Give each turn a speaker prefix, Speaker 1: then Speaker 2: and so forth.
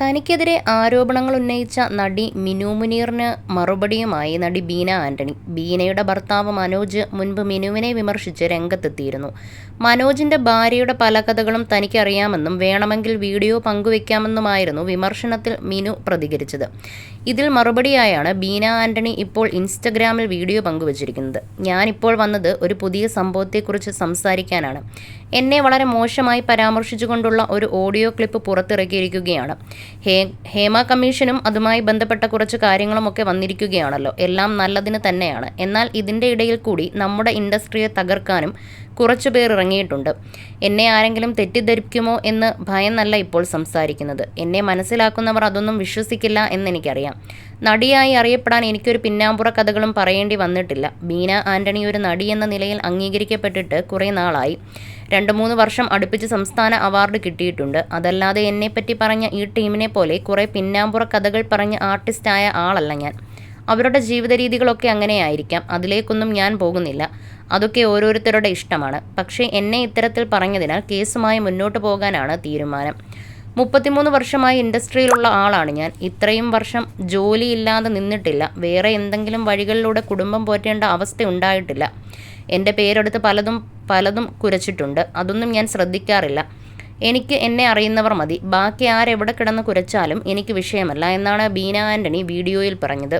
Speaker 1: തനിക്കെതിരെ ആരോപണങ്ങൾ ഉന്നയിച്ച നടി മിനു മുനീറിന് മറുപടിയുമായി നടി ബീന ആന്റണി. ബീനയുടെ ഭർത്താവ് മനോജ് മുൻപ് മിനുവിനെ വിമർശിച്ച് രംഗത്തെത്തിയിരുന്നു. മനോജിന്റെ ഭാര്യയുടെ പല കഥകളും തനിക്കറിയാമെന്നും വേണമെങ്കിൽ വീഡിയോ പങ്കുവെക്കാമെന്നുമായിരുന്നു വിമർശനത്തിൽ മിനു പ്രതികരിച്ചത്. ഇതിൽ മറുപടിയായാണ് ബീന ആന്റണി ഇപ്പോൾ ഇൻസ്റ്റഗ്രാമിൽ വീഡിയോ പങ്കുവച്ചിരിക്കുന്നത്. ഞാനിപ്പോൾ വന്നത് ഒരു പുതിയ സംഭവത്തെക്കുറിച്ച് സംസാരിക്കാനാണ്. എന്നെ വളരെ മോശമായി പരാമർശിച്ചുകൊണ്ടുള്ള ഒരു ഓഡിയോ ക്ലിപ്പ് പുറത്തിറക്കിയിരിക്കുകയാണ്. ഹേ ഹേമ കമ്മീഷനും അതുമായി ബന്ധപ്പെട്ട കുറച്ച് കാര്യങ്ങളുമൊക്കെ വന്നിരിക്കുകയാണല്ലോ. എല്ലാം നല്ലതിന് തന്നെയാണ്. എന്നാൽ ഇതിന്റെ ഇടയിൽ കൂടി നമ്മുടെ ഇൻഡസ്ട്രിയെ തകർക്കാനും കുറച്ചു പേർ ഇറങ്ങിയിട്ടുണ്ട്. എന്നെ ആരെങ്കിലും തെറ്റിദ്ധരിക്കുമോ എന്ന് ഭയന്നല്ല ഇപ്പോൾ സംസാരിക്കുന്നത്. എന്നെ മനസ്സിലാക്കുന്നവർ അതൊന്നും വിശ്വസിക്കില്ല എന്നെനിക്കറിയാം. നടിയായി അറിയപ്പെടാൻ എനിക്കൊരു പിന്നാമ്പുറ കഥകളും പറയേണ്ടി വന്നിട്ടില്ല. ബീന ആന്റണി ഒരു നടി എന്ന നിലയിൽ അംഗീകരിക്കപ്പെട്ടിട്ട് കുറേ നാളായി. രണ്ട് മൂന്ന് വർഷം അടുപ്പിച്ച് സംസ്ഥാന അവാർഡ് കിട്ടിയിട്ടുണ്ട്. അതല്ലാതെ എന്നെപ്പറ്റി പറഞ്ഞ ഈ ടീമിനെ പോലെ കുറേ പിന്നാമ്പുറ കഥകൾ പറഞ്ഞ ആർട്ടിസ്റ്റായ ആളല്ല ഞാൻ. അവരുടെ ജീവിത രീതികളൊക്കെ അങ്ങനെയായിരിക്കാം. അതിലേക്കൊന്നും ഞാൻ പോകുന്നില്ല. അതൊക്കെ ഓരോരുത്തരുടെ ഇഷ്ടമാണ്. പക്ഷേ എന്നെ ഇത്തരത്തിൽ പറഞ്ഞതിനാൽ കേസുമായി മുന്നോട്ട് പോകാനാണ് തീരുമാനം. മുപ്പത്തിമൂന്ന് വർഷമായി ഇൻഡസ്ട്രിയിലുള്ള ആളാണ് ഞാൻ. ഇത്രയും വർഷം ജോലിയില്ലാതെ നിന്നിട്ടില്ല. വേറെ എന്തെങ്കിലും വഴികളിലൂടെ കുടുംബം പോറ്റേണ്ട അവസ്ഥ ഉണ്ടായിട്ടില്ല. എന്റെ പേരെടുത്ത് പലതും പലതും കുരച്ചിട്ടുണ്ട്. അതൊന്നും ഞാൻ ശ്രദ്ധിക്കാറില്ല. എനിക്ക് എന്നെ അറിയുന്നവർ മതി. ബാക്കി ആരെവിടെ കിടന്ന് കുരച്ചാലും എനിക്ക് വിഷയമല്ല എന്നാണ് ബീന ആന്റണി വീഡിയോയിൽ പറഞ്ഞത്.